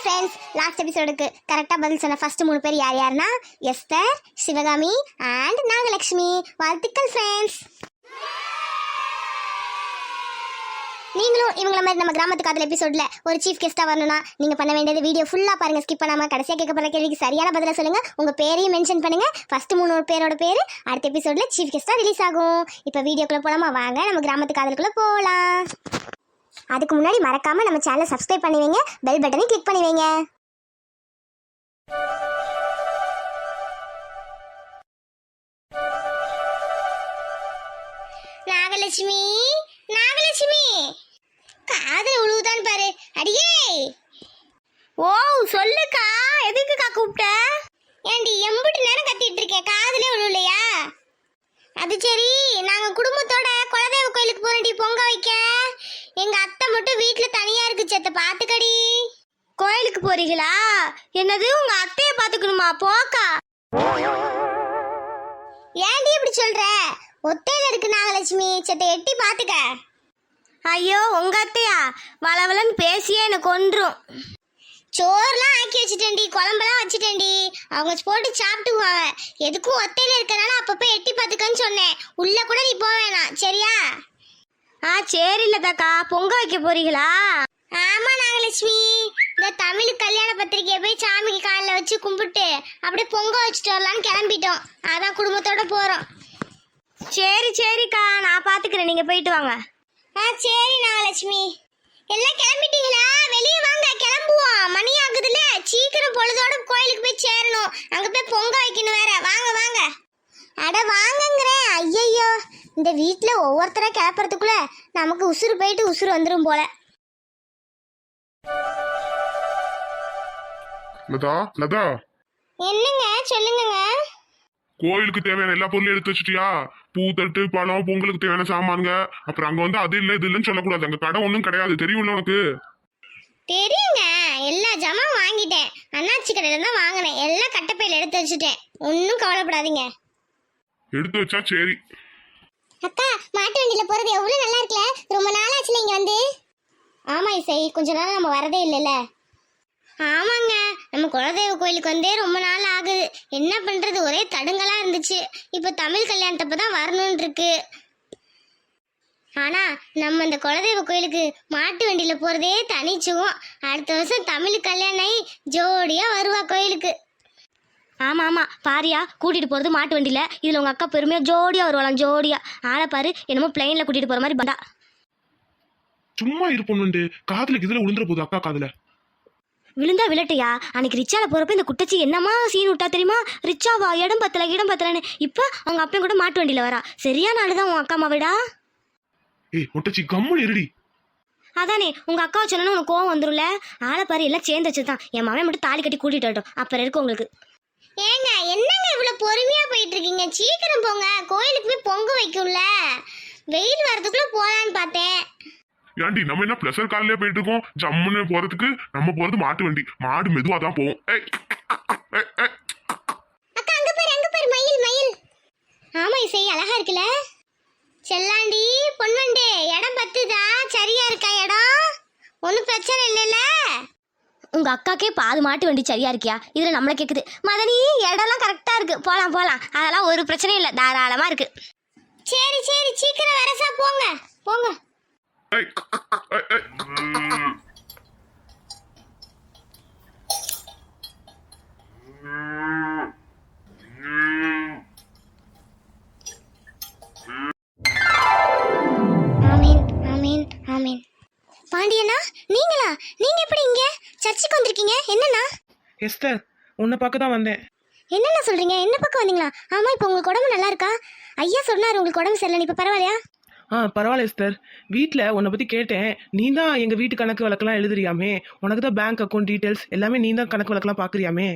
Hi friends last எபிசோடுக்கு கரெக்டாக பதில் சொன்ன ஃபர்ஸ்ட் மூணு பேர் யார் யாருன்னா எஸ்தர் சிவகாமி அண்ட் நாகலட்சுமி. வாழ்த்துக்கள் ஃப்ரெண்ட்ஸ் நீங்களும் இவங்கள மாதிரி நம்ம கிராமத்து காதல் எபிசோடில் ஒரு சீஃப் கெஸ்ட்டாக வரணும்னா நீங்கள் பண்ண வேண்டியது வீடியோ ஃபுல்லாக பாருங்க ஸ்கிப் பண்ணாமல் கடைசியாக கேட்கப்படுற கேள்விக்கு சரியான பதிலாக சொல்லுங்கள் உங்கள் பேரையும் மென்ஷன் பண்ணுங்க. ஃபர்ஸ்ட் மூணு பேரோட பேர் அடுத்த எபிசோடில் சீஃப் கெஸ்ட்டாக ரிலீஸ் ஆகும். இப்போ வீடியோக்குள்ளே போகலாமா வாங்க நம்ம கிராமத்து அதுக்குள்ளே போகலாம் அதுக்கு முன்னாடி மறக்காம நம்ம சேனலை சப்ஸ்கிரைப் பண்ணி வைங்க பெல் பட்டனையும் கிளிக் பண்ணி வைங்க. நாகலட்சுமி நாகலட்சுமி! காதல் உழுவுதான் பாரு. அடியே! ஓ சொல்லுக்கா. எதுக்குக்கா கூப்பிட்ட? ஏண்டி எம்பிட்டு நேரம் கத்தி இருக்கேன் காதலே உழுவலையா அது சரி நாங்க குடும்பத்தோட குலதெய்வ கோயிலுக்கு போறோம்டி பொங்க வைக்க எங்க அத்தை மட்டும் வீட்டுல தனியா இருக்கு சேத்த பாத்துக்கடி. கோயிலுக்கு போறீங்களா? என்னது உங்க அத்தைய பாத்துக்கணுமா? போக்கா. ஏன்டி இப்படி சொல்ற? ஒத்தையில இருக்கு நாகலட்சுமி சேத்த எட்டி பாத்துக்க. ஐயோ உங்க அத்தையா? வளவலன்னு பேசியே என்னை கொன்றும். சோறுலாம் ஆக்கி வச்சுட்டேன்டி குழம்பெல்லாம் வச்சுட்டேன்டி. அவங்க போட்டு சாப்பிட்டுக்குவாங்க. எதுக்கும் ஒத்தையில இருக்கறனால அப்பப்போ எட்டி பார்த்துக்கன்னு சொன்னேன். உள்ள கூட நீ போக வேணாம் சரியா? ஆ சரி இல்லதாக்கா பொங்க வைக்க போறீங்களா? ஆமா நாகலட்சுமி இந்த தமிழ் கல்யாண பத்திரிக்கையை போய் சாமிக்கு காலில் வச்சு கும்பிட்டு அப்படியே பொங்க வச்சுட்டு வரலான்னு கிளம்பிட்டோம். அதான் குடும்பத்தோட போறோம். சரி சரிக்கா. நான் பாத்துக்கிறேன். நீங்க போயிட்டு வாங்க. ஆ சரி நாகலட்சுமி எல்லாம் கிளம்பிட்டீங்களா? வெளியே வாங்க. கிளம்புவோம். மணி ஆகுதுல சீக்கிரம் பொழுதோட கோயிலுக்கு போய் சேரணும். அங்க போய் பொங்க வைக்கணும் வேற. வாங்க வாங்க. அட ஐயையோ இந்த வீட்ல ஒவ்வொருத்தரா கிளப்புறதுக்குள்ள நமக்கு உசுறு போயிட்டு உசுறு வந்துரும் போல. லதா லதா. என்னங்க? சொல்லுங்கங்க. கோயிலுக்கு தேவையான எல்லா பொருளும் எடுத்து வச்சுட்டியா? பூ தட்டு பழம் பொங்கலுக்கு தேவையான சாமான்ங்க. அப்புறம் அங்க வந்து அது இல்ல இது இல்லைன்னு சொல்லக்கூடாது. அங்க கடை ஒன்றும் கிடையாது. தெரியும்ல உனக்கு? தெரியுங்க. எல்லா ஜாமான் வாங்கிட்டேன். அண்ணாச்சி கடையில தான் வாங்கினேன். எல்லாம் கட்டப்பையில எடுத்து வச்சுட்டேன். ஒன்றும் கவலைப்படாதீங்க. எடுத்து வச்சா சரி. அக்கா மாட்டு வண்டியில போறது எவ்வளவு நல்லா இருக்குல்ல? ரொம்ப நாள் ஆச்சுல இங்க வந்து. ஆமா இசை. கொஞ்ச நாள் நம்ம வரதே இல்லைல்ல. ஆமாங்க. நம்ம குலதெய்வ கோயிலுக்கு வந்தே ரொம்ப நாள் ஆகுது. என்ன பண்றது? ஒரே தடுங்கலா இருந்துச்சு. இப்போ தமிழ் கல்யாணத்தப்ப தான் வரணும்னு இருக்கு. ஆனா நம்ம இந்த குலதெய்வ கோயிலுக்கு மாட்டு வண்டியில போறதே தனிச்சுவோம். அடுத்த வருஷம் தமிழ் கல்யாணம் ஜோடியா வருவா கோயிலுக்கு. ஆமா ஆமா. பாரியா கூட்டிட்டு போறது மாட்டு வண்டியில. இதுல உங்க அக்கா பெருமையா ஜோடியா வருவாளாம் ஜோடியா. ஆளை பாரு என்னமோ பிளைன்ல கூட்டிட்டு போற மாதிரி பண்டா சும்மா இருப்போம் காதுல இதுல விழுந்துற போகுது அக்கா காதுல. விழுந்தா விழட்டையா? அன்னைக்கு ரிச்சால போறப்ப இந்த குட்டச்சி என்னமா சீன் விட்டா தெரியுமா? ரிச்சாவா இடம் பத்தல இடம் பத்தலன்னு. இப்ப அவங்க அப்பன் கூட மாட்டு வண்டியில வரா. சரியான ஆளுதான் உன் அக்கா மாவிடா ஏய் ஒட்டச்சி கம்முன்னு இருடி. அதானே உங்க அக்காவை சொன்னா உனக்கு கோவம் வந்துரும்ல? ஆளை பாரு எல்லாம் சேர்ந்து வச்சுதான் என் மகன் மட்டும் தாலி கட்டி கூட்டிட்டு வரட்டும். அப்புறம் இருக்கு உங்களுக்கு. ஏங்க என்னங்க இவ்வளவு பொறுமையா போயிட்டு இருக்கீங்க சீக்கிரம் போங்க. கோயிலுக்கு போய் பொங்க வைக்கும்ல. வெயில் வரதுக்குள்ள போலான்னு பார்த்தேன். ஏன்டி நம்ம என்ன பிளஸர் கார்லயே போயிட்டு இருக்கோம் ஜம்முன்னு போறதுக்கு நம்ம போறது மாட்டு வண்டி. மாடு மெதுவா தான் போவோம் ஏய், ஏய், ஏய். அக்கா அங்க பாரு அங்க பாரு மயில் மயில். ஆமா இசை அழகா இருக்குல்ல. செல்லாண்டி பொன்வண்டு இடம் பத்துதா? சரியா இருக்கா இடம்? ஒன்றும் பிரச்சனை இல்லைல்ல? உங்க அக்காக்கே பாது மாட்டு வண்டி சரியா இருக்கியா? இதுல நம்மள கேக்குது. மதனி இடம்லாம் கரெக்டா இருக்கு. போலாம் போலாம். அதெல்லாம் ஒரு பிரச்சனையும் இல்ல. தாராளமா இருக்கு. சரி சரி. சீக்கிரம் வரசா போங்க. போங்க. ஆமீன் ஆமீன் ஆமீன். பாண்டியண்ணா நீங்களா? நீங்க எப்படி சர்ச்சுக்கு வந்திருக்கீங்க? என்னண்ணா? எஸ்தர் உன்னை பார்க்க தான் வந்தேன். என்னண்ணா சொல்றீங்க? என்ன பக்கம் வந்தீங்களா? ஆமா இப்போ உங்களுக்கு உடம்பு நல்லா இருக்கா? ஐயா சொன்னாரு உங்களுக்கு உடம்பு சரியில்லை இப்போ பரவாயில்லையா? ஆ பரவாயில்ல எஸ்தர். வீட்டில் உன்னை பற்றி கேட்டேன். நீ தான் எங்கள் வீட்டு கணக்கு வழக்கெல்லாம் எழுதுறியாமே? உனக்கு தான் பேங்க் அக்கௌண்ட் டீட்டெயில்ஸ் எல்லாமே நீ தான் கணக்கு வழக்கெல்லாம் பார்க்குறியாமே?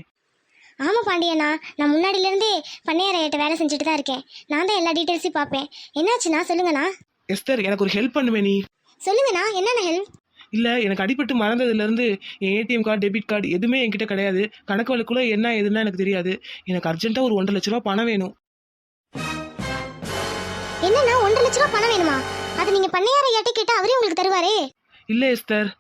ஆமா பாண்டியண்ணா நான் முன்னாடில இருந்தே பண்ணையாரையிட்ட வேலை செஞ்சுட்டு தான் இருக்கேன். நான் தான் எல்லா டீட்டெயில்ஸையும் பார்ப்பேன். என்னாச்சுண்ணா? சொல்லுங்கண்ணா. எஸ்தர் எனக்கு ஒரு ஹெல்ப் பண்ணுவே நீ. சொல்லுங்கண்ணா. என்னென்ன ஹெல்ப் இல்லை எனக்கு அடிபட்டு மறந்ததுலேருந்து என் ஏடிஎம் கார்டு டெபிட் கார்டு எதுவுமே என்கிட்ட கிடையாது. கணக்கு வழக்குள்ள என்ன எதுன்னா எனக்கு தெரியாது. எனக்கு அர்ஜென்ட்டாக ஒரு ஒன்றரை லட்ச ரூபா பணம் வேணும். என்னண்ணா ஒன்றரை லட்ச ரூபா பணம் வேணுமா? அது நீங்க பண்ணையாரையாட்டே கேட்டா அவரே உங்களுக்கு தருவாரே? இல்லை எஸ்தர்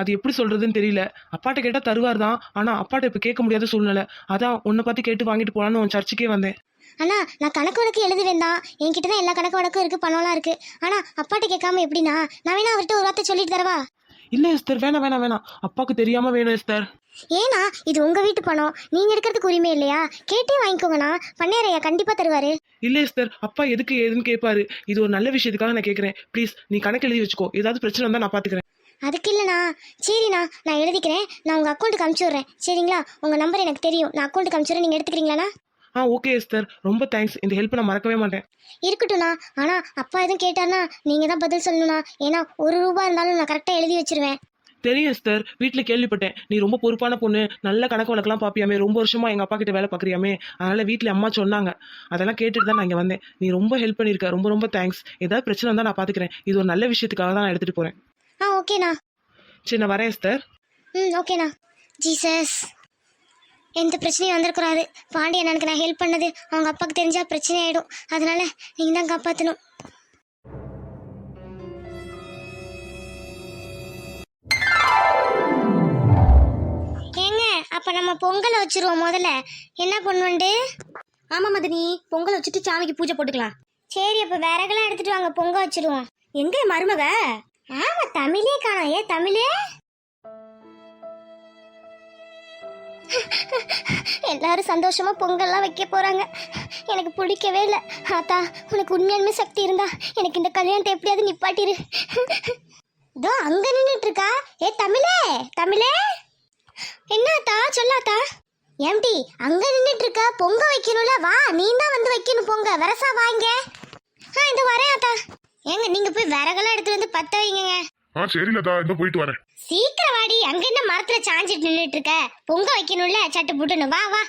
அது எப்படி சொல்றதுன்னு தெரியல. அப்பாட்ட கேட்டா தருவார் தான் ஆனா அப்பாட்ட இப்ப கேட்க முடியாத சூழ்நிலை. அதான் உன்னை பத்தி கேட்டு வாங்கிட்டு போலான்னு உன் சர்ச்சுக்கே வந்தேன். அண்ணா நான் கணக்கு வழக்கு எழுதுவேன் தான். என்கிட்ட தான் எல்லா கணக்கு வழக்கும் இருக்கு பணம்லாம் இருக்கு. ஆனா அப்பாட்ட கேட்காம எப்படிண்ணா? நான் வேணா அவர்கிட்ட ஒரு வார்த்தை சொல்லிட்டு தரவா? இல்ல எஸ்தர் வேணாம் வேணாம் வேணாம். அப்பாவுக்கு தெரியாம வேணும் எஸ்தர் ஏன்னா இது உங்க வீட்டு பணம். நீங்க எடுக்கிறதுக்கு உரிமை இல்லையா? கேட்டே வாங்கிக்கோங்கண்ணா. பண்ணையாரையா? கண்டிப்பா தருவாரு. இல்ல எஸ்தர் அப்பா எதுக்கு ஏதுன்னு கேட்பாரு. இது ஒரு நல்ல விஷயத்துக்காக நான் கேட்கறேன். ப்ளீஸ் நீ கணக்கு எழுதி வச்சுக்கோ. ஏதாவது பிரச்சனை வந்தா நான் பாத்துக்கிறேன். அதுக்கு இல்லைண்ணா. சரிண்ணா. நான் எழுதிக்கிறேன். நான் உங்க அக்கௌண்ட்டுக்கு அனுப்பிச்சி விட்றேன். சரிங்களா? உங்க நம்பர் எனக்கு தெரியும். நான் அக்கௌண்ட்டுக்கு அனுப்பிச்சுறேன் நீங்க எடுத்துக்கிறீங்களாண்ணா? ஆ ஓகே எஸ்தர் ரொம்ப தேங்க்ஸ் இந்த ஹெல்ப் நான் மறக்கவே மாட்டேன். இருக்கட்டும்ண்ணா. ஆனா அப்பா எதுவும் கேட்டார்னா நீங்க தான் பதில் சொல்லணும்ண்ணா. ஏன்னா ஒரு ரூபா இருந்தாலும் நான் கரெக்டா எழுதி வச்சிருவேன். தெரியும் எஸ்தர் வீட்டில் கேள்விப்பட்டேன். நீ ரொம்ப பொறுப்பான பொண்ணு. நல்ல கணக்கு வழக்கெல்லாம் பாப்பியாமே. ரொம்ப வருஷமா எங்க அப்பா கிட்ட வேலை பார்க்குறியாமே அதனால வீட்டில் அம்மா சொன்னாங்க. அதெல்லாம் கேட்டுட்டு தான் நான் இங்கே வந்தேன். நீ ரொம்ப ஹெல்ப் பண்ணியிருக்க. ரொம்ப ரொம்ப தேங்க்ஸ் ஏதாவது பிரச்சனை வந்தால் நான் பார்த்துக்கிறேன் இது ஒரு நல்ல விஷயத்துக்காக தான் நான் எடுத்துகிட்டு போகிறேன் ஆ ஓகேண்ணா சரி நான் வரேன் எஸ்தர் ம் ஓகேண்ணா ஜீசஸ் எந்த பிரச்சனையும் வந்துடக்கூடாது பாண்டி அண்ணனுக்கு நான் ஹெல்ப் பண்ணது அவங்க அப்பாவுக்கு தெரிஞ்சா பிரச்சனை ஆயிடும். அதனால நீங்க தான் காப்பாற்றணும் ஏங்க அப்ப நம்ம பொங்கல் வச்சிருவோம் முதல்ல. என்ன பண்ணுவோண்டு ஆமா மதனி பொங்கல் வச்சுட்டு சாமிக்கு பூஜை போட்டுக்கலாம். சரி அப்ப விறகெல்லாம் எடுத்துட்டு வாங்க பொங்க வச்சிருவோம். எங்க மருமக? ஆமா தமிழே காணோம். ஏ தமிழே? எல்லாரும் சந்தோஷமா பொங்கல்லாம் வைக்க போறாங்க. எனக்கு பிடிக்கவே இல்லை. ஆத்தா உனக்கு உண்மையாலுமே சக்தி இருந்தா எனக்கு இந்த கல்யாணத்தை எப்படியாவது நிப்பாட்டிரு. இதோ அங்க நின்னுட்டு இருக்கா ஏ தமிழே தமிழே. என்ன ஆத்தா சொல்லாத்தா ஏம்டி அங்க நின்னுட்டு இருக்க பொங்க வைக்கணும்ல வா நீ தான் வந்து வைக்கணும் பொங்க. வரசா வாங்க ஆ இந்த வரேன் ஆத்தா. ஏங்க நீங்க போய் விறகெல்லாம் எடுத்துட்டு வந்து பத்த வைங்க ஆ சரி லதா இந்த போயிட்டு வரேன். சீக்கிரம் வாடி அங்க என்ன மரத்துல சாஞ்சிட்டு நின்னுட்டு இருக்க? பொங்க வைக்கணும்ல சட்டு புட்டுன்னு. வா வா.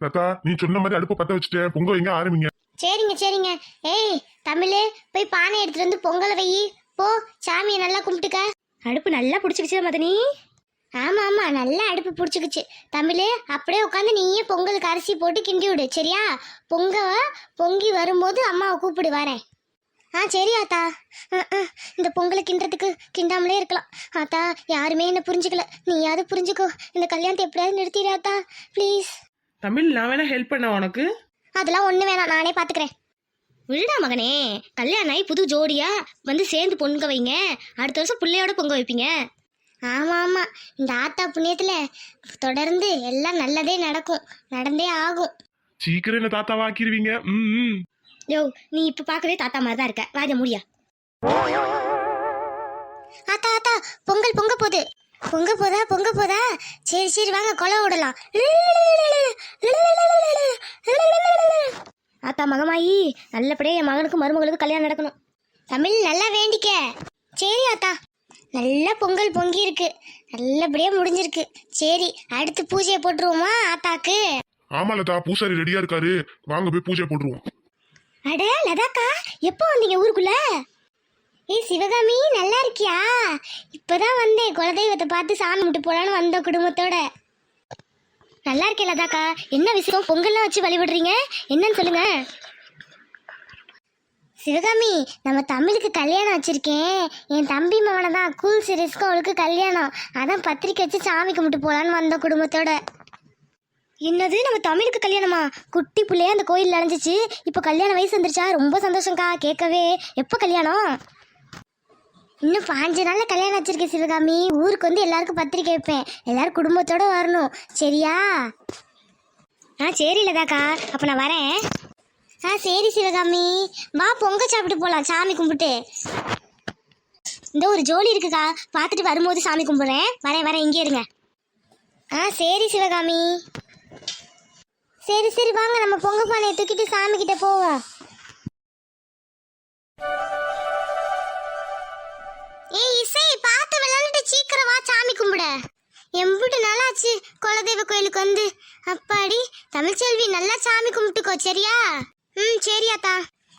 லதா நீ சொன்ன மாதிரி அடுப்பை பத்த வச்சுட்டேன் பொங்க வைங்க ஆரம்பிங்க. சரிங்க சரிங்க. ஏய் தமிழே போய் பானை எடுத்துட்டு வந்து பொங்கலை வை. போ சாமியை நல்லா கும்பிட்டுக்க. அடுப்பு நல்லா பிடிச்சிக்கிச்சு மதனி? ஆமா ஆமா நல்லா அடுப்பு பிடிச்சிக்குச்சு. தமிழே அப்படியே உட்காந்து நீயே பொங்கலுக்கு அரிசி போட்டு கிண்டி விடு சரியா? பொங்க பொங்கி வரும்போது அம்மாவை கூப்பிடு வரேன். ஆ சரி ஆத்தா. இந்த பொங்கலை கிண்டுறதுக்கு கிண்டாமலே இருக்கலாம். ஆத்தா யாருமே என்ன புரிஞ்சுக்கல. நீயாவது புரிஞ்சுக்கோ. இந்த கல்யாணத்தை எப்படியாவது நிறுத்திடு ஆத்தா. ப்ளீஸ் தமிழ் நான் வேணா ஹெல்ப் பண்ண உனக்கு? அதெல்லாம் ஒண்ணு வேணாம். நானே பாத்துக்கிறேன். விழுடா மகனே. கல்யாணம் ஆகி புது ஜோடியா வந்து சேர்ந்து பொங்க வைங்க. அடுத்த வருஷம் பிள்ளையோட பொங்க வைப்பீங்க. ஆமா ஆமா. இந்த ஆத்தா புண்ணியத்துல தொடர்ந்து எல்லாம் நல்லதே நடக்கும். நடந்தே ஆகும். சீக்கிரம் என்ன தாத்தாவா ஆக்கிடுவீங்க ம் ம். யோ நீ இப்ப பாக்கவே தாத்தா மாதிரி தான் இருக்க. வாஜ முடியா. ஆத்தா ஆத்தா பொங்கல் பொங்க போகுது. பொங்க போதா பொங்க போதா? சரி சரி வாங்க கொலை விடலாம். ஆத்தா மகமாயி நல்லபடியா என் மகனுக்கு மருமகளுக்கு கல்யாணம் நடக்கணும். தமிழ் நல்லா வேண்டிக்க. சரி ஆத்தா. நல்லா பொங்கல் பொங்கி இருக்கு நல்லபடியா முடிஞ்சிருக்கு. சரி அடுத்து பூஜையை போட்டுருவோமா ஆத்தாக்கு? ஆமாலதா பூசாரி ரெடியா இருக்காரு. வாங்க போய் பூஜை போட்டுருவோம். அட லதாக்கா எப்போ வந்தீங்க ஊருக்குள்ள? ஏய் சிவகாமி நல்லா இருக்கியா? இப்பதான் வந்தேன். குலதெய்வத்தை பார்த்து சாமி கும்பிட்டு போலான்னு வந்த குடும்பத்தோட. நல்லா இருக்கேன் லதாக்கா. என்ன விஷயம் பொங்கல்லாம் வச்சு வழிபடுறீங்க? என்னன்னு சொல்லுங்க. சிவகாமி நம்ம தமிழுக்கு கல்யாணம் வச்சிருக்கேன். என் தம்பி மவனை தான் கூல் சீரியஸ்க்கு அவளுக்கு கல்யாணம். அதான் பத்திரிக்கை வச்சு சாமி கும்பிட்டு போகலான்னு வந்த குடும்பத்தோட. என்னது நம்ம தமிழுக்கு கல்யாணமா? குட்டி பிள்ளையா அந்த கோயில் அடைஞ்சிச்சு இப்போ கல்யாண வயசு வந்துருச்சா? ரொம்ப சந்தோஷம்க்கா. கேட்கவே. எப்போ கல்யாணம்? இன்னும் பாஞ்சு நாளில் கல்யாணம் வச்சிருக்கேன் சிவகாமி. ஊருக்கு வந்து எல்லாருக்கும் பத்திரிக்கை வைப்பேன். எல்லாரும் குடும்பத்தோடு வரணும். சரியா? ஆ சரி இல்லைதாக்கா அப்போ நான் வரேன். ஆ சரி சிவகாமி. வா பொங்க சாப்பிட்டு போகலாம் சாமி கும்பிட்டு. இந்த ஒரு ஜோலி இருக்குக்கா. பார்த்துட்டு வரும்போது சாமி கும்பிட்றேன். வரேன் வரேன். இங்கே இருங்க. ஆ சரி சிவகாமி. சரி சரி வாங்க நம்ம பொங்க பானையை தூக்கிட்டு சாமி கிட்ட போவோம் ஏய் இசை பார்த்து விளையாண்டுட்டு சீக்கிரம் வா சாமி கும்பிட. எம்புட்டு நாளாச்சு குலதெய்வ கோயிலுக்கு வந்து. அப்பாடி தமிழ்ச்செல்வி நல்லா சாமி கும்பிட்டுக்கோ சரியா? ம் சரி அத்தா.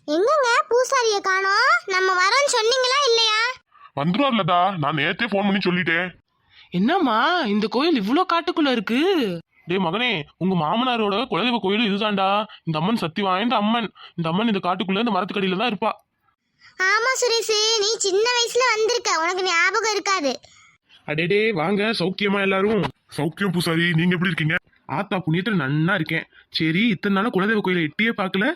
எங்கங்க பூசாரிய காணோம்? நம்ம வரோன்னு சொன்னீங்களா இல்லையா? வந்துருவார் லதா நான் நேத்தே ஃபோன் பண்ணி சொல்லிட்டேன். என்னம்மா இந்த கோயில் இவ்வளோ காட்டுக்குள்ள இருக்கு? டேய் மகனே உங்க மாமனாரோட குலதெய்வ கோயில் இதுதான்டா. இந்த அம்மன் சக்தி வாய்ந்த அம்மன். இந்த அம்மன் இந்த காட்டுக்குள்ள இந்த மரத்துக்கடியில தான் இருப்பா. ஆமா சுரேஷ். நீ சின்ன வயசுல வந்திருக்க. உனக்கு ஞாபகம் இருக்காது. அடேடே வாங்க. சௌக்கியமா எல்லாரும். சௌக்கியம் பூசாரி நீங்க எப்படி இருக்கீங்க? ஆத்தா புண்ணியத்துல நன்னா இருக்கேன். சரி இத்தனை நாளா குலதெய்வ கோயிலை எட்டியே பார்க்கல?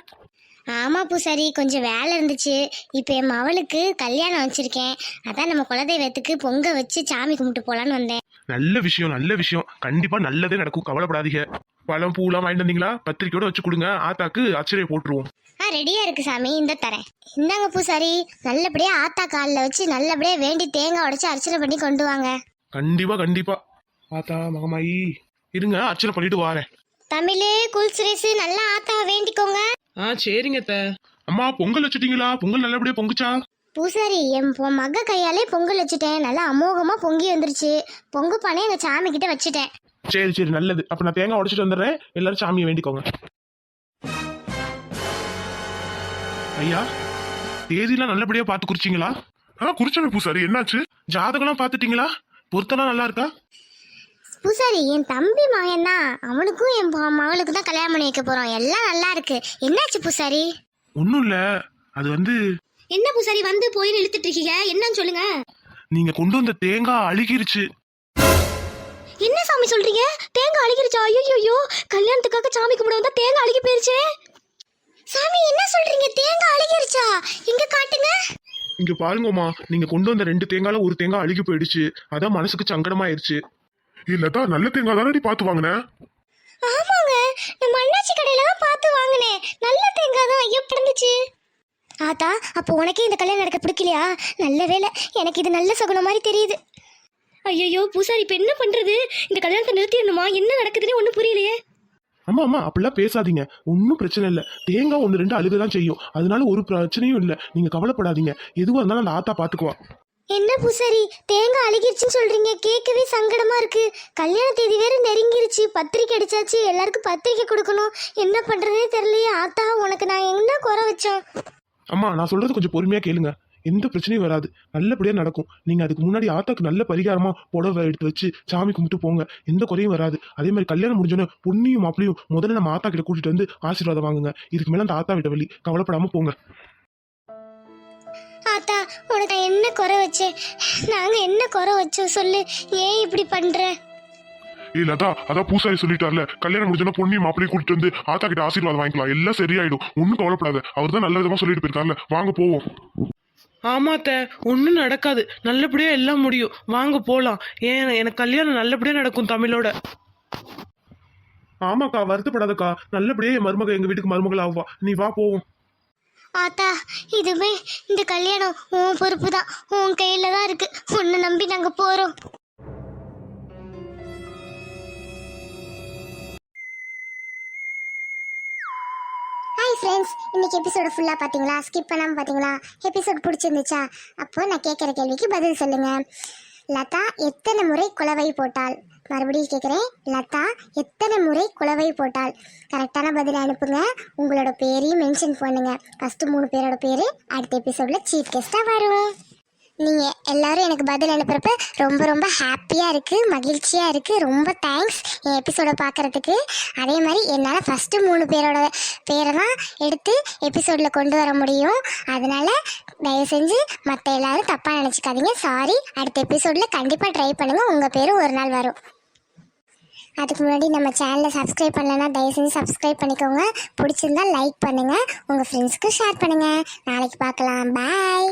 ஆமா பூசாரி. கொஞ்சம் வேலை இருந்துச்சு. இப்போ என் மவளுக்கு கல்யாணம் வச்சிருக்கேன். அதான் நம்ம குலதெய்வத்துக்கு பொங்க வச்சு சாமி கும்பிட்டு போலான்னு வந்தேன். நல்ல விஷயம் நல்ல விஷயம். கண்டிப்பா நல்லதே நடக்கும். கவலைப்படாதீங்க. பழம் பூலாம் வாங்கிட்டு வந்தீங்களா? பத்திரிக்கையோட வச்சு கொடுங்க. ஆத்தாக்கு அச்சரையை போட்டுருவோம். ஆ ரெடியா இருக்கு சாமி. இந்த தரேன். இந்தாங்க பூசாரி. நல்லபடியா ஆத்தா காலில் வச்சு நல்லபடியா வேண்டி தேங்காய் உடைச்சு அர்ச்சனை பண்ணி கொண்டு வாங்க. கண்டிப்பா கண்டிப்பா. ஆத்தா மகமாயி. இருங்க அர்ச்சனை பண்ணிட்டு வாரேன். தமிழே குல் சுரேஷ் நல்லா ஆத்தாவை வேண்டிக்கோங்க. ஆ சரிங்க அத்தை. அம்மா பொங்கல் வச்சுட்டீங்களா? பொங்கல் நல்லபடியா பொங்குச்சா? பூசாரி என் பொ- மக கையாலே பொங்கல் வச்சுட்டேன். நல்லா அமோகமா பொங்கி வந்துருச்சு. பொங்கு பானை எங்க சாமி கிட்ட வச்சுட்டேன். சரி சரி நல்லது. அப்ப நான் தேங்காய் உடைச்சிட்டு வந்துடுறேன். எல்லாரும் சாமியை வேண்டிக்கோங்க. ஐயா தேதியெல்லாம் நல்லபடியா பார்த்து குறிச்சிங்களா? ஆ குறிச்சமே பூசாரி. என்னாச்சு? ஜாதகம்லாம் பார்த்துட்டீங்களா? பொருத்தம்லாம் நல்லா இருக்கா? பூசாரி என் தம்பி மகன் தான். அவனுக்கும் என் மகளுக்கு தான் கல்யாணம் பண்ணி வைக்க போறோம். எல்லாம் நல்லா இருக்கு. என்னாச்சு பூசாரி? ஒன்றும் இல்லை. அது வந்து என்ன பூசாரி வந்து போய் இழுத்துட்டு இருக்கீங்க என்னன்னு சொல்லுங்க. நீங்க கொண்டு வந்த தேங்காய் அழுகிருச்சு. என்ன சாமி சொல்றீங்க? தேங்காய் அழுகிருச்சா? ஐயோ கல்யாணத்துக்காக சாமி கும்பிட வந்தா தேங்காய் அழுகி போயிருச்சே. சாமி என்ன சொல்றீங்க? தேங்காய் அழுகிருச்சா? இங்க காட்டுங்க. இங்க பாருங்கம்மா நீங்க கொண்டு வந்த ரெண்டு தேங்காய்ல ஒரு தேங்காய் அழுகி போயிடுச்சு. அதான் மனசுக்கு சங்கடமாயிருச்சு. இல்லதா நல்ல தேங்காய் தானடி பார்த்து வாங்கினேன் ஆமாங்க நம்ம அண்ணாச்சி கடையில தான் பார்த்து வாங்கினேன். நல்ல தேங்காய் தான் எப்படி இருந்துச்சு ஆத்தா அப்போ உனக்கே இந்த கல்யாணம் நடக்க பிடிக்கலையா? நல்ல வேலை எனக்கு இது நல்ல சகுனம் மாதிரி தெரியுது. ஐயோ பூசாரி இப்ப என்ன பண்றது? இந்த கல்யாணத்தை நிறுத்திடணுமா? என்ன நடக்குதுன்னு ஒண்ணும் புரியலையே. ஆமா ஆமா அப்படிலாம் பேசாதீங்க. ஒன்றும் பிரச்சனை இல்லை. தேங்காய் ஒன்று ரெண்டு அழுக தான் செய்யும். அதனால ஒரு பிரச்சனையும் இல்லை. நீங்க கவலைப்படாதீங்க. எதுவாக இருந்தாலும் அந்த ஆத்தா பார்த்துக்குவா என்ன பூசாரி? தேங்காய் அழுகிருச்சுன்னு சொல்றீங்க. கேட்கவே சங்கடமா இருக்கு. கல்யாண தேதி வேற நெருங்கிருச்சு. பத்திரிக்கை அடிச்சாச்சு. எல்லாருக்கும் பத்திரிக்கை கொடுக்கணும். என்ன பண்றதே தெரியலையே. ஆத்தா உனக்கு நான் என்ன குறை வச்சோம்? அம்மா நான் சொல்றது கொஞ்சம் பொறுமையா கேளுங்க. எந்த பிரச்சனையும் வராது. நல்லபடியாக நடக்கும். நீங்கள் அதுக்கு முன்னாடி ஆத்தாக்கு நல்ல பரிகாரமாக புடவை எடுத்து வச்சு சாமி கும்பிட்டு போங்க. எந்த குறையும் வராது. அதே மாதிரி கல்யாணம் முடிஞ்சோன்னே பொண்ணியும் மாப்பிளையும் முதல்ல நம்ம ஆத்தா கிட்ட கூட்டிட்டு வந்து ஆசீர்வாதம் வாங்குங்க. இதுக்கு மேலே அந்த ஆத்தா விட்ட வழி கவலைப்படாம போங்க. ஆத்தா உனக்கு என்ன குறை வச்சேன்? நாங்கள் என்ன குறை வச்சோம்? சொல்லு. ஏன் இப்படி பண்ற இல்லதா அதான் பூசாரி சொல்லிட்டார்ல. கல்யாணம் முடிஞ்சோன்னா பொண்ணி மாப்பிளையும் கூட்டிட்டு வந்து ஆத்தா கிட்ட ஆசீர்வாதம் வாங்கிக்கலாம். எல்லாம் சரியாயிடும். ஒன்றும் கவலைப்படாத. அவர் தான் நல்ல விதமா சொல்லிட்டு போயிருக்காருல. வாங்க போவோம். ஆமாத்த ஒன்றும் நடக்காது. நல்லபடியா எல்லாம் முடியும். வாங்க போலாம். ஏன் எனக்கு கல்யாணம் நல்லபடியா நடக்கும் தமிழோட. ஆமாக்கா வருத்தப்படாதக்கா. நல்லபடியே என் மருமக எங்க வீட்டுக்கு மருமகள் ஆவா நீ வா போவோம். ஆத்தா இதுவே இந்த கல்யாணம் உன் பொறுப்பு தான் உன் கையில தான் இருக்கு. உன்னை நம்பி நாங்க போறோம். ஃப்ரெண்ட்ஸ் இன்னைக்கு எபிசோட ஃபுல்லாக பார்த்தீங்களா ஸ்கிப் பண்ணாமல் பார்த்தீங்களா எபிசோட் பிடிச்சிருந்துச்சா? அப்போ நான் கேட்குற கேள்விக்கு பதில் சொல்லுங்க. லதா எத்தனை முறை குலவை போட்டாள்? மறுபடியும் கேட்குறேன் லதா எத்தனை முறை குலவை போட்டாள்? கரெக்டான பதில் அனுப்புங்க. உங்களோட பேரையும் மென்ஷன் பண்ணுங்க. ஃபஸ்ட்டு மூணு பேரோட பேர் அடுத்த எபிசோடில் சீஃப் கெஸ்ட்டாக வருவோம் நீங்கள் எல்லாரும் எனக்கு பதில் அனுப்புகிறப்ப ரொம்ப ரொம்ப ஹாப்பியாக இருக்குது மகிழ்ச்சியாக இருக்குது ரொம்ப தேங்க்ஸ் என் எபிசோடை பார்க்குறதுக்கு அதே மாதிரி என்னால் ஃபஸ்ட்டு மூணு பேரோட பேரை தான் எடுத்து எபிசோடில் கொண்டு வர முடியும். அதனால் தயவு செஞ்சு மற்ற எல்லாரும் தப்பாக நினச்சிக்காதீங்க. சாரி அடுத்த எபிசோடில் கண்டிப்பாக ட்ரை பண்ணுங்கள் உங்கள் பேரும் ஒரு நாள் வரும். அதுக்கு முன்னாடி நம்ம சேனலை சப்ஸ்கிரைப் பண்ணலன்னா தயவு செஞ்சு சப்ஸ்கிரைப் பண்ணிக்கோங்க. பிடிச்சிருந்தா லைக் பண்ணுங்கள் உங்கள் ஃப்ரெண்ட்ஸ்க்கு ஷேர் பண்ணுங்கள் நாளைக்கு பார்க்கலாம். பாய்